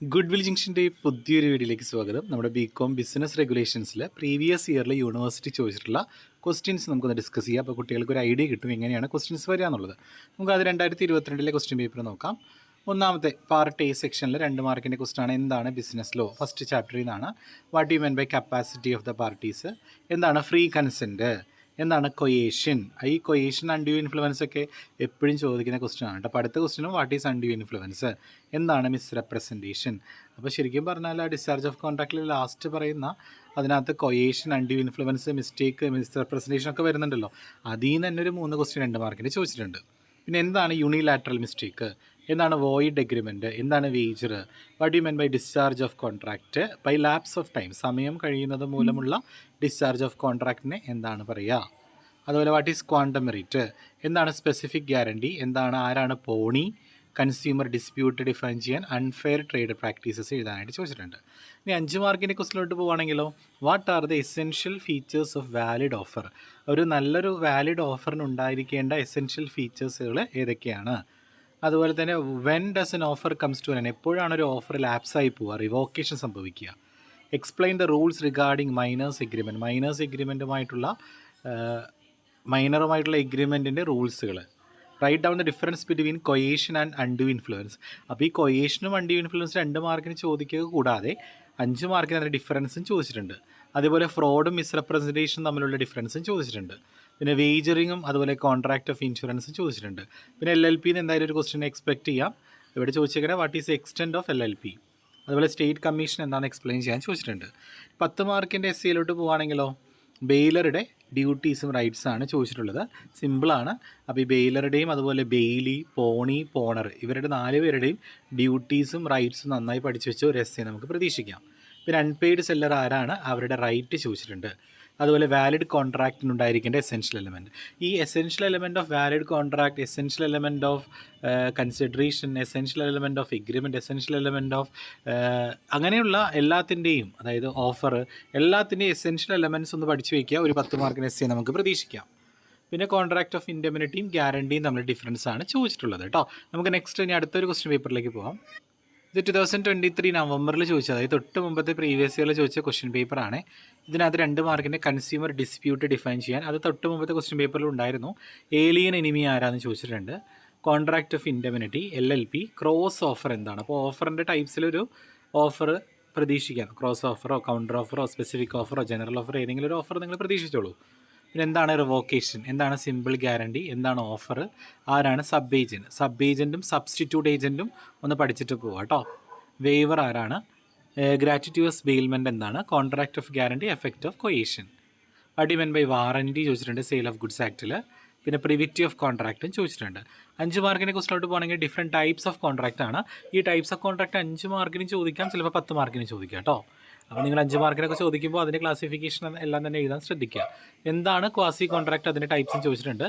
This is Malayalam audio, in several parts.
ഗുഡ് വിൽ ജംഗ്ഷന്റെ പുതിയൊരു വീഡിയോയിലേക്ക് സ്വാഗതം. നമ്മുടെ ബി കോം ബിസിനസ് റെഗുലേഷൻസിൽ പ്രീവിയസ് ഇയറിൽ യൂണിവേഴ്സിറ്റി ചോദിച്ചിട്ടുള്ള ക്വസ്റ്റ്യൻസ് നമുക്കൊന്ന് ഡിസ്കസ് ചെയ്യാം. അപ്പോൾ കുട്ടികൾക്ക് ഒരു ഐഡിയ കിട്ടും എങ്ങനെയാണ് ക്വസ്റ്റ്യൻസ് വരിക എന്നുള്ളത്. നമുക്ക് അത് രണ്ടായിരത്തി ഇരുപത്തിരണ്ടിലെ ക്വസ്റ്റ്യൻ പേപ്പർ നോക്കാം. ഒന്നാമത്തെ പാർട്ട് എ സെക്ഷനിൽ രണ്ട് മാർക്കിന്റെ ക്വസ്റ്റ്യൻ ആണ്. എന്താണ് ബിസിനസ് ലോ ഫസ്റ്റ് ചാപ്റ്ററിൽ നിന്നാണ് what you mean by capacity of the parties എന്താണ് ഫ്രീ കൺസെന്റ് എന്താണ് കൊയേഷ്യൻ ഈ കൊയേഷ്യൻ അൺഡ്യൂ ഇൻഫ്ലുവൻസ് ഒക്കെ എപ്പോഴും ചോദിക്കുന്ന ക്വസ്റ്റ്യൻ ആണ് അപ്പോൾ അടുത്ത ക്വസ്റ്റ്യനും വാട്ട് ഈസ് അൺഡ്യൂ ഇൻഫ്ലുവൻസ് എന്താണ് മിസ് റെപ്രസെന്റേഷൻ അപ്പോൾ ശരിക്കും പറഞ്ഞാൽ ആ ഡിസ്ചാർജ് ഓഫ് കോൺട്രാക്റ്റിൽ ലാസ്റ്റ് പറയുന്ന അതിനകത്ത് coercion undue influence mistake misrepresentation ഒക്കെ വരുന്നുണ്ടല്ലോ. അതിൽ നിന്ന് തന്നെ ഒരു മൂന്ന് ക്വസ്റ്റ്യൻ രണ്ട് മാർക്കിന് ചോദിച്ചിട്ടുണ്ട്. പിന്നെ എന്താണ് യൂണിലാറ്ററൽ മിസ്റ്റേക്ക് എന്താണ് വോയിഡ് എഗ്രിമെന്റ് എന്താണ് wager what you mean by discharge of contract by lapse of time സമയം കഴിയുന്നത് മൂലമുള്ള ഡിസ്ചാർജ് ഓഫ് കോൺട്രാക്റ്റിനെ എന്താണ് പറയുക? അതുപോലെ വാട്ട് ഈസ് ക്വാണ്ടം മെറിറ്റ് എന്താണ് സ്പെസിഫിക് ഗ്യാരണ്ടി എന്താണ് ആരാണ് പോണി? കൺസ്യൂമർ ഡിസ്പ്യൂട്ട് ഡിഫൈൻ ചെയ്യാൻ അൺഫെയർ ട്രേഡ് പ്രാക്ടീസസ് എഴുതാനായിട്ട് ചോദിച്ചിട്ടുണ്ട്. ഇനി അഞ്ച് മാർക്കിന്റെ ക്വസ്റ്റിലോട്ട് പോവുകയാണെങ്കിലോ what are the essential features of valid offer ഒരു നല്ലൊരു വാലിഡ് ഓഫറിന് ഉണ്ടായിരിക്കേണ്ട എസെൻഷ്യൽ ഫീച്ചേഴ്സുകൾ ഏതൊക്കെയാണ്? അതുപോലെ തന്നെ when does an offer comes to an എപ്പോഴാണ് ഒരു ഓഫർ ലാപ്സായി പോവുക റിവോക്കേഷൻ സംഭവിക്കുക. Explain the rules regarding minors agreement minors എഗ്രിമെന്റുമായിട്ടുള്ള മൈനറുമായിട്ടുള്ള എഗ്രിമെന്റിന്റെ റൂൾസുകൾ write down the difference between coercion and undue influence അപ്പോൾ ഈ കൊയേഷനും അൺഡു ഇൻഫ്ലുവൻസ് രണ്ട് മാർക്കിന് ചോദിക്കുക കൂടാതെ അഞ്ച് മാർക്കിന് അതിന്റെ ഡിഫറൻസും ചോദിച്ചിട്ടുണ്ട്. അതേപോലെ ഫ്രോഡും മിസ്റെപ്രസെന്റേഷനും തമ്മിലുള്ള ഡിഫറൻസും ചോദിച്ചിട്ടുണ്ട്. പിന്നെ വേജറിങ്ങും അതുപോലെ കോൺട്രാക്ട് ഓഫ് ഇൻഷുറൻസ് ചോദിച്ചിട്ടുണ്ട്. പിന്നെ എൽ എൽ പിന്ന് എന്തായാലും ഒരു ക്വസ്റ്റ്യൻ എക്സ്പെക്ട് ചെയ്യാം. ഇവിടെ ചോദിച്ചിരിക്കുന്നത് what is extent of L L P അതുപോലെ സ്റ്റേറ്റ് കമ്മീഷൻ എന്താണെന്ന് എക്സ്പ്ലെയിൻ ചെയ്യാൻ ചോദിച്ചിട്ടുണ്ട്. പത്ത് മാർക്കിന്റെ എസ് സിയിലോട്ട് പോവുകയാണെങ്കിലോ ബെയിലറുടെ ഡ്യൂട്ടീസും റൈറ്റ്സ് ആണ് ചോദിച്ചിട്ടുള്ളത്. സിമ്പിളാണ് അപ്പോൾ ഈ ബെയിലറുടെയും അതുപോലെ ബെയിലി പോണി പോണർ ഇവരുടെ നാല് പേരുടെയും ഡ്യൂട്ടീസും റൈറ്റ്സും നന്നായി പഠിച്ചു വെച്ച ഒരു എസ് നമുക്ക് പ്രതീക്ഷിക്കാം. പിന്നെ അൺപെയ്ഡ് സെല്ലർ ആരാണ്? അവരുടെ റൈറ്റ് ചോദിച്ചിട്ടുണ്ട്. അതുപോലെ വാലിഡ് കോൺട്രാക്റ്റിന് ഉണ്ടായിരിക്കേണ്ട എസെൻഷ്യൽ എലമെന്റ് ഈ essential element of valid contract essential element of consideration essential element of agreement essential element of അങ്ങനെയുള്ള എല്ലാത്തിന്റെയും അതായത് ഓഫർ എല്ലാത്തിന്റെയും എസെൻഷ്യൽ എലമെന്റ്സ് ഒന്ന് പഠിച്ചു വയ്ക്കുക ഒരു പത്ത് മാർക്കിന് എസ് നമുക്ക് പ്രതീക്ഷിക്കാം. പിന്നെ കോൺട്രാക്ട് ഓഫ് ഇൻഡെമിനിറ്റിയും ഗ്യാരണ്ടിയും തമ്മിൽ ഡിഫറൻസ് ആണ് ചോദിച്ചിട്ടുള്ളത് കേട്ടോ. നമുക്ക് നെക്സ്റ്റ് ഇനി അടുത്തൊരു ക്വസ്റ്റ്യൻ പേപ്പറിലേക്ക് പോകാം ഇത് ടു തൗസൻഡ് ട്വന്റി ത്രീ നവംബറിൽ ചോദിച്ചത്. അതായത് തൊട്ട് മുമ്പത്തെ പ്രീവിയസ് ഇയറിൽ ചോദിച്ച ക്വസ്റ്റ്യൻ പേപ്പറാണ് ഇതിനകത്ത് രണ്ട് മാർക്കിന്റെ കൺസ്യൂമർ ഡിസ്പ്യൂട്ട് ഡിഫൈൻ ചെയ്യാൻ. അത് തൊട്ട് മുമ്പത്തെ ക്വസ്റ്റ്യൻ പേപ്പറിൽ ഉണ്ടായിരുന്നു. ഏലിയൻ എനിമി ആരാന്ന് ചോദിച്ചിട്ടുണ്ട്. Contract of indemnity L L P cross offer എന്താണ്? അപ്പോൾ ഓഫറിന്റെ ടൈപ്സിലൊരു ഓഫർ പ്രതീക്ഷിക്കാം. ക്രോസ് ഓഫറോ കൗണ്ടർ ഓഫറോ സ്പെസിഫിക് ഓഫറോ ജനറൽ ഓഫറോ ഏതെങ്കിലും ഒരു ഓഫർ നിങ്ങൾ പ്രതീക്ഷിച്ചോളൂ. പിന്നെ എന്താണ് റിവോക്കേഷൻ എന്താണ് സിമ്പിൾ ഗ്യാരണ്ടി എന്താണ് ഓഫർ ആരാണ് സബ് ഏജന്റ് സബ് ഏജന്റും സബ്സ്റ്റിറ്റ്യൂട്ട് ഏജന്റും ഒന്ന് പഠിച്ചിട്ട് പോവുക കേട്ടോ വേവർ ആരാണ്? ഗ്രാറ്റിറ്റ്യൂസ് ബെയിൽമെന്റ് എന്താണ്? Contract of guarantee effect of coercion അടിമൻ by warranty ചോദിച്ചിട്ടുണ്ട് സെയിൽ ഓഫ് ഗുഡ്സ് ആക്റ്റിൽ പിന്നെ പ്രിവിറ്റി ഓഫ് കോൺട്രാക്റ്റും ചോദിച്ചിട്ടുണ്ട്. അഞ്ച് മാർക്കിനെ കുറിച്ചിലോട്ട് പോകണമെങ്കിൽ ഡിഫറെന്റ് ടൈപ്സ് ഓഫ് കോൺട്രാക്റ്റ് ആണ്. ഈ ടൈപ്സ് ഓഫ് കോൺട്രാക്റ്റ് അഞ്ച് മാർക്കിനും ചോദിക്കാം ചിലപ്പോൾ പത്ത് മാർക്കിനും ചോദിക്കാം കേട്ടോ അപ്പോൾ നിങ്ങൾ അഞ്ച് മാർക്കിനൊക്കെ ചോദിക്കുമ്പോൾ അതിന്റെ ക്ലാസിഫിക്കേഷൻ എല്ലാം തന്നെ എഴുതാൻ ശ്രദ്ധിക്കുക. എന്താണ് ക്വാസി കോൺട്രാക്ട് അതിന്റെ ടൈപ്സും ചോദിച്ചിട്ടുണ്ട്.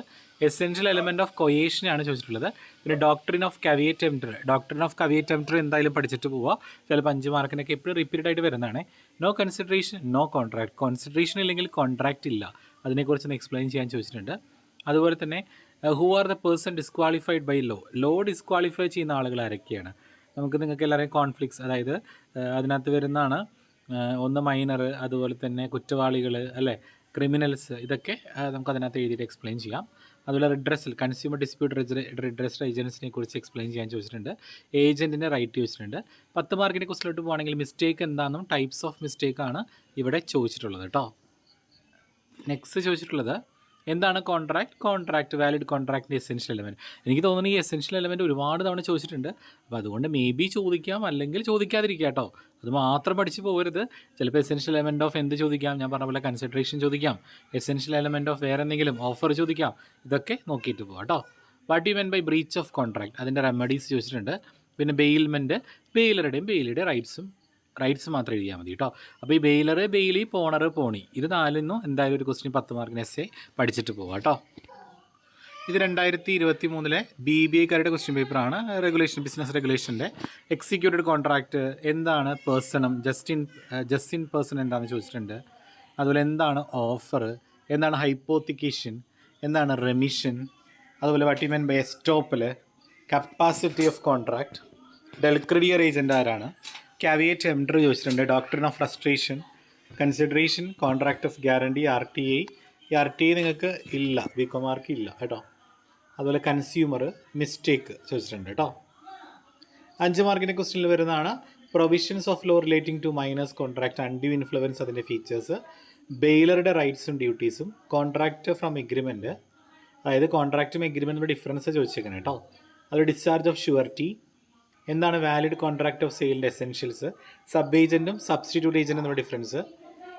എസെൻഷ്യൽ എലമെന്റ് ഓഫ് കൊയേഷനാണ് ചോദിച്ചിട്ടുള്ളത്. പിന്നെ doctrine of caveat emptor doctrine of caveat എന്തായാലും പഠിച്ചിട്ട് പോവുക ചിലപ്പോൾ അഞ്ച് മാർക്കിനൊക്കെ എപ്പോഴും റിപ്പീറ്റ് ആയിട്ട് വരുന്നതാണ്. No consideration no contract consideration ഇല്ലെങ്കിൽ കോൺട്രാക്റ്റ് ഇല്ല. അതിനെക്കുറിച്ച് ഒന്ന് എക്സ്പ്ലെയിൻ ചെയ്യാൻ ചോദിച്ചിട്ടുണ്ട്. അതുപോലെ തന്നെ who are the person disqualified by law law disqualify ചെയ്യുന്ന ആളുകൾ ആരൊക്കെയാണ്? നമുക്ക് നിങ്ങൾക്ക് എല്ലാവരെയും കോൺഫ്ലിക്ട്സ് അതായത് അതിനകത്ത് വരുന്നതാണ് ഒന്ന് മൈനർ അതുപോലെ തന്നെ കുറ്റവാളികൾ അല്ലേ? ക്രിമിനൽസ് ഇതൊക്കെ നമുക്ക് അതിനകത്ത് എഴുതിയിട്ട് എക്സ്പ്ലെയിൻ ചെയ്യാം. അതുപോലെ റിഡ്രസ്സിൽ കൺസ്യൂമർ ഡിസ്പ്യൂട്ട് റിഡ്രസ് ഏജൻസിനെ കുറിച്ച് എക്സ്പ്ലെയിൻ ചെയ്യാൻ ചോദിച്ചിട്ടുണ്ട്. ഏജന്റിന്റെ റൈറ്റ് ചോദിച്ചിട്ടുണ്ട്. പത്ത് മാർക്കിനെ കുറിച്ചിലോട്ട് പോകുകയാണെങ്കിൽ മിസ്റ്റേക്ക് എന്താണെന്നും ടൈപ്സ് ഓഫ് മിസ്റ്റേക്കാണ് ഇവിടെ ചോദിച്ചിട്ടുള്ളത് കേട്ടോ നെക്സ്റ്റ് ചോദിച്ചിട്ടുള്ളത് എന്താണ് കോൺട്രാക്ട് കോൺട്രാക്ട് വാലിഡ് കോൺട്രാക്റ്റിന്റെ എസെൻഷ്യൽ എലമെന്റ് എനിക്ക് തോന്നുന്നു ഈ എസെൻഷ്യൽ എലമെന്റ് ഒരുപാട് തവണ ചോദിച്ചിട്ടുണ്ട്. അപ്പോൾ അതുകൊണ്ട് മേ ബി ചോദിക്കാം അല്ലെങ്കിൽ ചോദിക്കാതിരിക്കുക കേട്ടോ. അത് മാത്രം പഠിച്ച് പോകരുത്. ചിലപ്പോൾ എസെൻഷ്യൽ എലമെന്റ് ഓഫ് എന്ത് ചോദിക്കാം? ഞാൻ പറഞ്ഞ പോലെ കൺസിഡറേഷൻ ചോദിക്കാം. എസെൻഷ്യൽ എലമെന്റ് ഓഫ് വേറെ എന്തെങ്കിലും ഓഫർ ചോദിക്കാം. ഇതൊക്കെ നോക്കിയിട്ട് പോകാം കേട്ടോ. What you mean by breach of contract അതിന്റെ റെമഡീസ് ചോദിച്ചിട്ടുണ്ട്. പിന്നെ ബെയിൽമെന്റ് ബെയിലറുടെയും ബെയിലിയുടെ റൈറ്റ്സും റൈറ്റ്സ് മാത്രം എഴുതിയാൽ മതി കേട്ടോ അപ്പോൾ ഈ ബെയിലർ ബെയിലി പോണർ പോണി ഇത് നാലിന്നും എന്തായാലും ഒരു ക്വസ്റ്റ്യൻ പത്ത് മാർക്കിന് എസ് എ പഠിച്ചിട്ട് പോവാം കേട്ടോ ഇത് രണ്ടായിരത്തി ഇരുപത്തി മൂന്നിലെ ബി ബി ഐക്കാരുടെ ക്വസ്റ്റ്യൻ പേപ്പറാണ് റെഗുലേഷൻ ബിസിനസ് റെഗുലേഷന്റെ എക്സിക്യൂട്ടഡ് കോൺട്രാക്റ്റ് എന്താണ് പേഴ്സണും ജസ്റ്റിൻ ജസ്റ്റിൻ പേഴ്സൺ എന്താണെന്ന് ചോദിച്ചിട്ടുണ്ട്. അതുപോലെ എന്താണ് ഓഫർ എന്താണ് ഹൈപ്പോത്തിക്കേഷൻ എന്താണ് റെമിഷൻ അതുപോലെ what you mean by estoppel capacity of contract del credere agent ആരാണ്? കാവിയേറ്റ് എംഡർ ചോദിച്ചിട്ടുണ്ട്. Doctrine of frustration consideration contract of guarantee R T I ഈ ആർ ടി ഐ നിങ്ങൾക്ക് ഇല്ല ബി കൊമാർക്ക് ഇല്ല കേട്ടോ. അതുപോലെ കൺസ്യൂമർ മിസ്റ്റേക്ക് ചോദിച്ചിട്ടുണ്ട് കേട്ടോ. അഞ്ച് മാർക്കിന്റെ ക്വസ്റ്റ്യനിൽ വരുന്നതാണ്. Provisions of law relating to minus contract undue influence അതിന്റെ ഫീച്ചേഴ്സ് ബെയിലറുടെ റൈറ്റ്സും ഡ്യൂട്ടീസും കോൺട്രാക്ട് ഫ്രം എഗ്രിമെന്റ് അതായത് കോൺട്രാക്റ്റും എഗ്രിമെന്റും ഡിഫറൻസ് ചോദിച്ചേക്കണം കേട്ടോ. അത് ഡിസ്ചാർജ് ഓഫ് ഷുവർട്ടി എന്താണ് വാലിഡ് കോൺട്രാക്ട് ഓഫ് സെയിലിന്റെ എസെൻഷ്യൽസ് സബ് ഏജന്റും സബ്സ്റ്റിറ്റ്യൂട്ട് ഏജന്റും തമ്മിൽ ഡിഫറൻസ്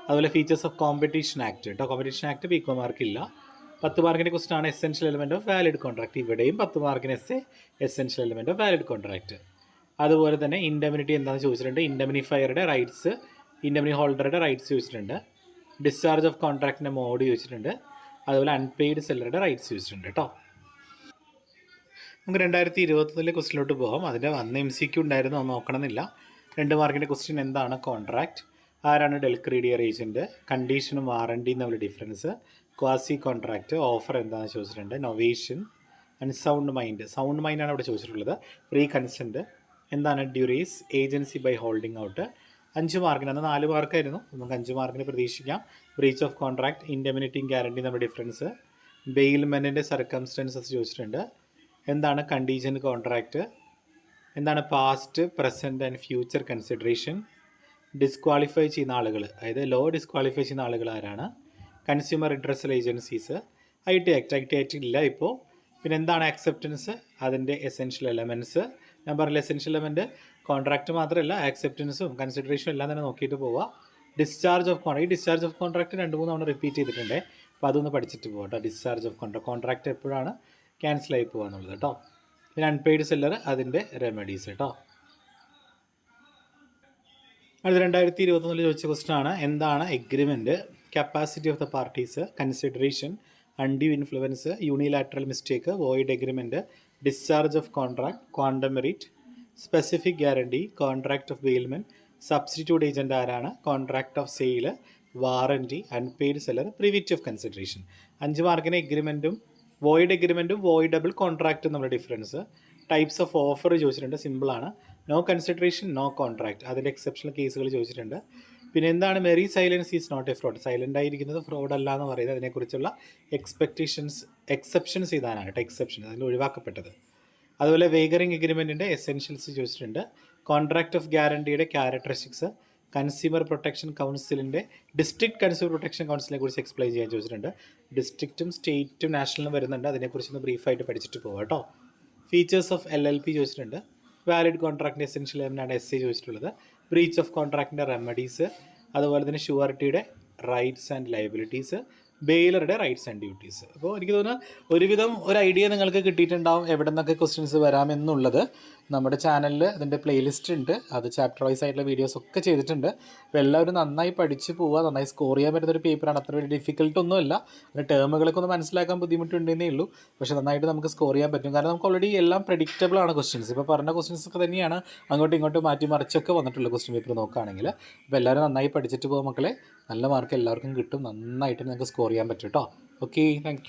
അതുപോലെ ഫീച്ചേഴ്സ് ഓഫ് കോമ്പറ്റീഷൻ ആക്ട് കേട്ടോ competition act B com mark ഇല്ല. പത്ത് മാർക്കിന്റെ ക്വസ്റ്റൻ ആണ് essential element of valid contract ഇവിടെയും പത്ത് മാർക്കിന് S essential element of valid contract അതുപോലെ തന്നെ ഇൻഡമിനിറ്റി എന്താണെന്ന് ചോദിച്ചിട്ടുണ്ട്? ഇൻഡമിനിഫയറുടെ റൈറ്റ്സ് ഇൻഡമിനി ഹോൾഡറുടെ റൈറ്റ്സ് ചോദിച്ചിട്ടുണ്ട്. ഡിസ്ചാർജ് ഓഫ് കോൺട്രാക്റ്റിന്റെ മോഡ് ചോദിച്ചിട്ടുണ്ട്. അതുപോലെ അൺപെയ്ഡ് സെല്ലറുടെ റൈറ്റ്സ് ചോദിച്ചിട്ടുണ്ട് കേട്ടോ നമുക്ക് രണ്ടായിരത്തി ഇരുപത്തൊന്നിലെ ക്വസ്റ്റിലോട്ട് പോകാം അതിന്റെ അന്ന് എം സി ക്യു ഉണ്ടായിരുന്നു നോക്കണമെന്നില്ല. രണ്ട് മാർക്കിന്റെ ക്വസ്റ്റ്യൻ എന്താണ്? കോൺട്രാക്റ്റ് ആരാണ് ഡെൽക്രീഡിയർ ഏജന്റ് കണ്ടീഷനും വാറണ്ടിയും തമ്മിൽ ഡിഫറൻസ് ക്വാസി കോൺട്രാക്റ്റ് ഓഫർ എന്താണെന്ന് ചോദിച്ചിട്ടുണ്ട്. Novation and sound mind sound മൈൻഡാണ് അവിടെ ചോദിച്ചിട്ടുള്ളത്. ഫ്രീ കൺസെന്റ് എന്താണ്? Duress agency by holding out അഞ്ച് മാർക്കിന് അന്ന് നാല് മാർക്കായിരുന്നു. നമുക്ക് അഞ്ച് മാർക്കിന് പ്രതീക്ഷിക്കാം. ബ്രീച്ച് ഓഫ് കോൺട്രാക്ട് ഇൻഡെമിനിറ്റിയും ഗ്യാരണ്ടിയും തമ്മിൽ ഡിഫറൻസ് ബെയിൽമെന്റിന്റെ സർക്കംസ്റ്റൻസസ് ചോദിച്ചിട്ടുണ്ട്. എന്താണ് കണ്ടീഷൻ കോൺട്രാക്റ്റ് എന്താണ് past present and future consideration disqualify ചെയ്യുന്ന ആളുകൾ അതായത് ലോ ഡിസ്ക്വാളിഫൈ ചെയ്യുന്ന ആളുകൾ ആരാണ്? Consumer intestinal agencies I T act I T act ഇല്ല ഇപ്പോൾ പിന്നെ എന്താണ് ആക്സെപ്റ്റൻസ് അതിന്റെ എസെൻഷ്യൽ എലമെന്റ്സ് ഞാൻ പറഞ്ഞ എസെൻഷ്യൽ എലമെന്റ് കോൺട്രാക്റ്റ് മാത്രമല്ല ആക്സെപ്റ്റൻസും കൺസിഡറേഷനും എല്ലാം തന്നെ നോക്കിയിട്ട് പോവുക ഡിസ്ചാർജ് ഓഫ് കോൺട്രാക്ട് ഈ ഡിസ്ചാർജ് ഓഫ് കോൺട്രാക്ട് രണ്ട് മൂന്ന് തവണ റിപ്പീറ്റ് ചെയ്തിട്ടുണ്ട്. അപ്പോൾ അതൊന്ന് പഠിച്ചിട്ട് പോകട്ടോ ഡിസ്ചാർജ് ഓഫ് കോൺട്രാക്ട് കോൺട്രാക്ട് എപ്പോഴാണ്? ക്യാൻസൽ ആയി പോകുക എന്നുള്ളത് കേട്ടോ. പിന്നെ അൺപെയ്ഡ് സെല്ലർ അതിന്റെ റെമഡീസ് കേട്ടോ. അടുത്ത രണ്ടായിരത്തി ഇരുപത്തൊന്നിൽ ചോദിച്ച ക്വസ്റ്റൻ ആണ് എന്താണ് agreement capacity of the parties consideration undue influence unilateral mistake void agreement discharge of contract quantum specific guarantee contract of bailment substitute agent ആരാണ് contract of sale warranty unpaid seller privity of consideration അഞ്ച് മാർക്കിന് എഗ്രിമെന്റും വോയിഡ് എഗ്രിമെന്റും വോയിഡബിൾ കോൺട്രാക്റ്റും നമ്മുടെ ഡിഫറൻസ് ടൈപ്സ് ഓഫ് ഓഫർ ചോദിച്ചിട്ടുണ്ട് സിമ്പിളാണ് നോ കൺസിഡറേഷൻ നോ കോൺട്രാക്ട് അതിന്റെ എക്സെപ്ഷണൽ കേസുകൾ ചോദിച്ചിട്ടുണ്ട്. പിന്നെ എന്താണ് mere silence is not a fraud silent ആയിരിക്കുന്നത് ഫ്രോഡ് അല്ല എന്ന് പറയുന്നത്. അതിനെക്കുറിച്ചുള്ള എക്സ്പെക്റ്റേഷൻസ് എക്സെപ്ഷൻസ് കേട്ടോ എക്സെപ്ഷൻ അതിൽ ഒഴിവാക്കപ്പെട്ടത്. അതുപോലെ വേഗറിംഗ് എഗ്രിമെന്റിന്റെ എസെൻഷ്യൽസ് ചോദിച്ചിട്ടുണ്ട്. കോൺട്രാക്ട് ഓഫ് ഗ്യാരണ്ടിയുടെ ക്യാരക്ടറിസ്റ്റിക്സ് കൺസ്യൂമർ പ്രൊട്ടക്ഷൻ കൗൺസിലിന്റെ ഡിസ്ട്രിക്ട് കൺസ്യൂമർ പ്രൊട്ടക്ഷൻ കൗൺസിലിനെ കുറിച്ച് എക്സ്പ്ലെയിൻ ചെയ്യാൻ ചോദിച്ചിട്ടുണ്ട്. ഡിസ്ട്രിക്റ്റും സ്റ്റേറ്റും നാഷണലും വരുന്നുണ്ട്. അതിനെക്കുറിച്ചൊന്ന് ബ്രീഫായിട്ട് പഠിച്ചിട്ട് പോകാം കേട്ടോ. Features of L L P ചോദിച്ചിട്ടുണ്ട്. വാലിഡ് കോൺട്രാക്ടിന്റെ എസെൻഷ്യൽ എലമെന്റാണ് എസ് സി ചോദിച്ചിട്ടുള്ളത്. ബ്രീച്ച് ഓഫ് കോൺട്രാക്ടിന്റെ റെമഡീസ് അതുപോലെ തന്നെ ഷുവറിറ്റിയുടെ റൈറ്റ്സ് ആൻഡ് ലയബിലിറ്റീസ് ബെയിലറുടെ റൈറ്റ്സ് ആൻഡ് ഡ്യൂട്ടീസ്. അപ്പോൾ എനിക്ക് തോന്നുന്നു ഒരുവിധം ഒരു ഐഡിയ നിങ്ങൾക്ക് കിട്ടിയിട്ടുണ്ടാവും എവിടെ നിന്നൊക്കെ ക്വസ്റ്റ്യൻസ് വരാമെന്നുള്ളത് നമ്മുടെ ചാനലിൽ അതിന്റെ പ്ലേലിസ്റ്റ് ഉണ്ട്. അത് ചാപ്റ്റർ വൈസ് ആയിട്ടുള്ള വീഡിയോസ് ഒക്കെ ചെയ്തിട്ടുണ്ട്. അപ്പോൾ എല്ലാവരും നന്നായി പഠിച്ച് പോവുക നന്നായി സ്കോർ ചെയ്യാൻ പറ്റുന്ന ഒരു പേപ്പറാണ് അത്ര വലിയ ഡിഫിക്കൽട്ട് ഒന്നുമില്ല. അതിന്റെ ടേമുകളൊക്കെ ഒന്ന് മനസ്സിലാക്കാൻ ബുദ്ധിമുട്ടുണ്ടെന്നേ ഉള്ളൂ. പക്ഷേ നന്നായിട്ട് നമുക്ക് സ്കോർ ചെയ്യാൻ പറ്റും. കാരണം നമുക്ക് ഓൾറെഡി എല്ലാം പ്രഡിക്റ്റബിൾ ആണ് ക്വസ്റ്റ്യൻസ് ഇപ്പോൾ പറഞ്ഞ ക്വസ്റ്റ്യൻസ് ഒക്കെ തന്നെയാണ് അങ്ങോട്ടും ഇങ്ങോട്ടും മാറ്റി മറിച്ചൊക്കെ വന്നിട്ടുള്ള ക്വസ്റ്റ്യൻ പേപ്പർ നോക്കുകയാണെങ്കിൽ. അപ്പോൾ എല്ലാവരും നന്നായി പഠിച്ചിട്ട് പോകുക മക്കളെ. നല്ല മാർക്ക് എല്ലാവർക്കും കിട്ടും. നന്നായിട്ട് നിങ്ങൾക്ക് സ്കോർ ചെയ്യാൻ പറ്റും കേട്ടോ ഓക്കെ താങ്ക്